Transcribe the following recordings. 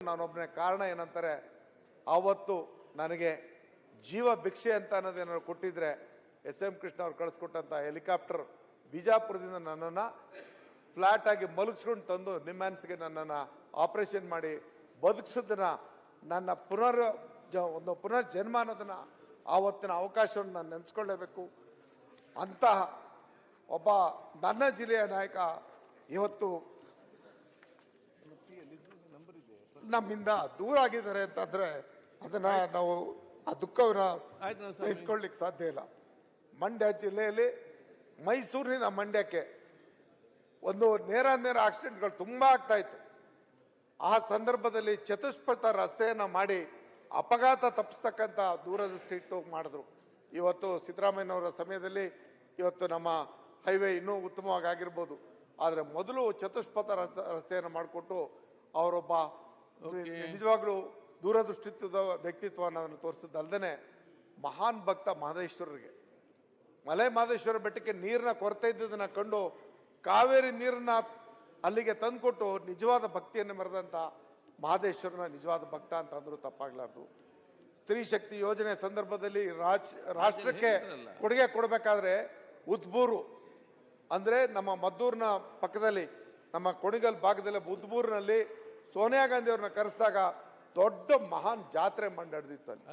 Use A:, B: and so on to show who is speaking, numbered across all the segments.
A: ನಾನೊಬ್ಬನೇ ಕಾರಣ ಏನಂತಾರೆ ಆವತ್ತು ನನಗೆ ಜೀವ ಭಿಕ್ಷೆ ಅಂತ ಅನ್ನೋದೇನಾದ್ರು ಕೊಟ್ಟಿದ್ರೆ ಎಸ್ ಎಂ ಕೃಷ್ಣ ಅವ್ರು ಕಳಿಸ್ಕೊಟ್ಟಂತ ಹೆಲಿಕಾಪ್ಟರ್ ಬಿಜಾಪುರದಿಂದ ನನ್ನನ್ನು ಫ್ಲಾಟ್ ಆಗಿ ಮಲಗಿಸ್ಕೊಂಡು ತಂದು ನಿಮ್ಯಾನ್ಸ್ಗೆ ನನ್ನನ್ನು ಆಪರೇಷನ್ ಮಾಡಿ ಬದುಕಿಸೋದನ್ನ ನನ್ನ ಪುನರ್ ಒಂದು ಪುನರ್ ಜನ್ಮ ಅನ್ನೋದನ್ನ ಆವತ್ತಿನ ಅವಕಾಶವನ್ನು ನಾನು ನೆನೆಸ್ಕೊಳ್ಳೇಬೇಕು. ಅಂತಹ ಒಬ್ಬ ನನ್ನ ಜಿಲ್ಲೆಯ ನಾಯಕ ಇವತ್ತು ನಮ್ಮಿಂದ ದೂರ ಆಗಿದ್ದಾರೆ ಅಂತಂದ್ರೆ ಅದನ್ನ ನಾವು ಆ ದುಃಖವನ್ನ ಸಹಿಸ್ಕೊಳ್ಳಿಕ್ಕೆ ಸಾಧ್ಯ ಇಲ್ಲ. ಮಂಡ್ಯ ಜಿಲ್ಲೆಯಲ್ಲಿ ಮೈಸೂರಿನಿಂದ ಮಂಡ್ಯಕ್ಕೆ ಒಂದು ನೇರ ನೇರ ಆಕ್ಸಿಡೆಂಟ್ಗಳು ತುಂಬಾ ಆಗ್ತಾ ಇತ್ತು. ಆ ಸಂದರ್ಭದಲ್ಲಿ ಚತುಷ್ಪಥ ರಸ್ತೆಯನ್ನ ಮಾಡಿ ಅಪಘಾತ ತಪ್ಪಿಸ್ತಕ್ಕಂಥ ದೂರದೃಷ್ಟಿ ಇಟ್ಟು ಮಾಡಿದ್ರು. ಇವತ್ತು ಸಿದ್ದರಾಮಯ್ಯನವರ ಸಮಯದಲ್ಲಿ ಇವತ್ತು ನಮ್ಮ ಹೈವೇ ಇನ್ನೂ ಉತ್ತಮವಾಗಿ ಆಗಿರ್ಬೋದು. ಆದರೆ ಮೊದಲು ಚತುಷ್ಪಥ ರಸ್ತೆ- ರಸ್ತೆಯನ್ನು ಮಾಡಿಕೊಟ್ಟು ಅವರೊಬ್ಬ ನಿಜವಾಗ್ಲೂ ದೂರದೃಷ್ಟಿತ್ವದ ವ್ಯಕ್ತಿತ್ವ ಅನ್ನೋದನ್ನು ತೋರಿಸಿದ್ದಲ್ದೇ ಮಹಾನ್ ಭಕ್ತ ಮಹದೇಶ್ವರರಿಗೆ ಮಲೆ ಮಹದೇಶ್ವರ ಬೆಟ್ಟಕ್ಕೆ ನೀರಿನ ಕೊರತೆ ಇದ್ದದನ್ನ ಕಂಡು ಕಾವೇರಿ ನೀರನ್ನ ಅಲ್ಲಿಗೆ ತಂದುಕೊಟ್ಟು ನಿಜವಾದ ಭಕ್ತಿಯನ್ನು ಮೆರೆದಂತ ಮಹದೇಶ್ವರನ ನಿಜವಾದ ಭಕ್ತ ಅಂತ ಅಂದ್ರೂ ತಪ್ಪಾಗ್ಲಾರ್ದು. ಸ್ತ್ರೀ ಶಕ್ತಿ ಯೋಜನೆ ಸಂದರ್ಭದಲ್ಲಿ ರಾಜ್ ರಾಷ್ಟ್ರಕ್ಕೆ ಕೊಡುಗೆ ಕೊಡಬೇಕಾದ್ರೆ ಉದ್ಬೂರು. ಅಂದ್ರೆ ನಮ್ಮ ಮದ್ದೂರಿನ ಪಕ್ಕದಲ್ಲಿ ನಮ್ಮ ಕೊಣಿಗಲ್ ಭಾಗದಲ್ಲಿ ಉದ್ಬೂರಿನಲ್ಲಿ ಸೋನಿಯಾ ಗಾಂಧಿ ಅವ್ರನ್ನ ಕರೆಸಿದಾಗ ದೊಡ್ಡ ಮಹಾನ್ ಜಾತ್ರೆ ಮಂಡಡ್ದಿತ್ತು ಅಲ್ಲಿ.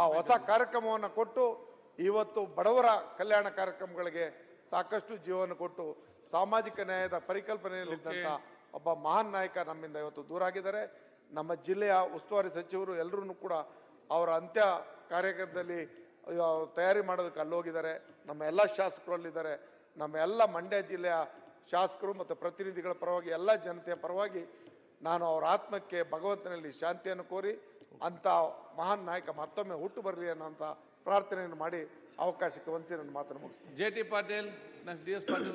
A: ಆ ಹೊಸ ಕಾರ್ಯಕ್ರಮವನ್ನು ಕೊಟ್ಟು ಇವತ್ತು ಬಡವರ ಕಲ್ಯಾಣ ಕಾರ್ಯಕ್ರಮಗಳಿಗೆ ಸಾಕಷ್ಟು ಜೀವನ ಕೊಟ್ಟು ಸಾಮಾಜಿಕ ನ್ಯಾಯದ ಪರಿಕಲ್ಪನೆಯಲ್ಲಿದ್ದಂಥ ಒಬ್ಬ ಮಹಾನ್ ನಾಯಕ ನಮ್ಮಿಂದ ಇವತ್ತು ದೂರ ಆಗಿದ್ದಾರೆ. ನಮ್ಮ ಜಿಲ್ಲೆಯ ಉಸ್ತುವಾರಿ ಸಚಿವರು ಎಲ್ಲರೂ ಕೂಡ ಅವರ ಅಂತ್ಯ ಕಾರ್ಯಕ್ರಮದಲ್ಲಿ ತಯಾರಿ ಮಾಡೋದಕ್ಕೆ ಅಲ್ಲಿ ಹೋಗಿದ್ದಾರೆ. ನಮ್ಮ ಎಲ್ಲ ಶಾಸಕರು ಅಲ್ಲಿದ್ದಾರೆ. ನಮ್ಮ ಎಲ್ಲ ಮಂಡ್ಯ ಜಿಲ್ಲೆಯ ಶಾಸಕರು ಮತ್ತು ಪ್ರತಿನಿಧಿಗಳ ಪರವಾಗಿ ಎಲ್ಲ ಜನತೆಯ ಪರವಾಗಿ ನಾನು ಅವರ ಆತ್ಮಕ್ಕೆ ಭಗವಂತನಲ್ಲಿ ಶಾಂತಿಯನ್ನು ಕೋರಿ ಅಂತ ಮಹಾನ್ ನಾಯಕ ಮತ್ತೊಮ್ಮೆ ಹುಟ್ಟು ಬರಲಿ ಅನ್ನೋಂಥ ಪ್ರಾರ್ಥನೆಯನ್ನು ಮಾಡಿ ಅವಕಾಶಕ್ಕೆ ವಂಚಿ ನನ್ನ ಮಾತನ್ನು ಮುಗಿಸ್ತೀನಿ.
B: J T Patil next D S Patil